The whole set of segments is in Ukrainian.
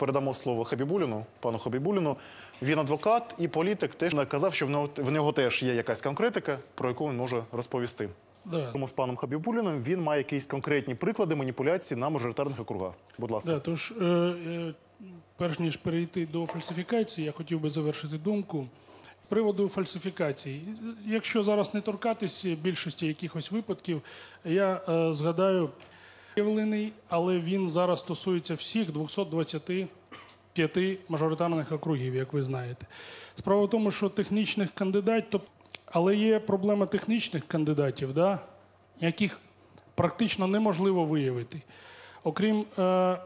передамо слово Хабібуліну, пану Хабібуліну. Він адвокат і політик теж наказав, що в нього, в нього теж є якась конкретика, про яку він може розповісти. Да. Тому з паном Хабібуліном він має якісь конкретні приклади маніпуляцій на мажоритарних округах. Будь ласка. Да, тож, е, е, перш ніж перейти до фальсифікації, я хотів би завершити думку. З приводу фальсифікацій, якщо зараз не торкатись більшості якихось випадків, я е, згадаю виявлений, але він зараз стосується всіх 225 мажоритарних округів, як ви знаєте. Справа в тому, що технічних кандидатів, тоб- але є проблема технічних кандидатів, да, яких практично неможливо виявити. Окрім е,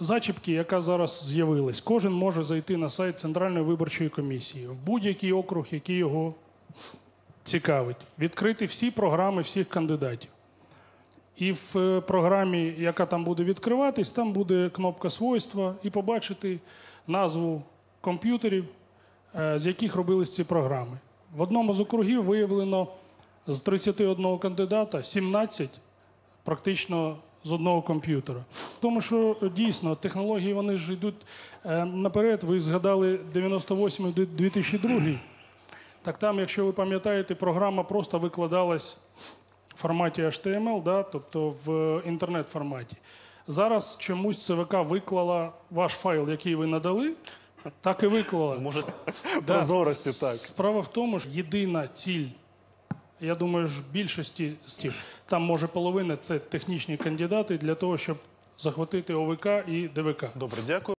зачіпки, яка зараз з'явилась, кожен може зайти на сайт Центральної виборчої комісії в будь-який округ, який його цікавить, відкрити всі програми всіх кандидатів. І в е, програмі, яка там буде відкриватись, там буде кнопка свойства, і побачити назву комп'ютерів, е, з яких робились ці програми. В одному з округів виявлено з 31 кандидата 17 практично з одного комп'ютера. Тому що е, дійсно технології вони ж йдуть наперед. Ви згадали 98-2002. Так там, якщо ви пам'ятаєте, програма просто викладалась форматі HTML, да, тобто в інтернет-форматі. Зараз чомусь ЦВК виклала ваш файл, який ви надали, так і виклала. Може, Да. прозорості, так. Справа в тому, що єдина ціль, я думаю, ж більшості з тих, там може половина це технічні кандидати для того, щоб захватити ОВК і ДВК. Добре, дякую.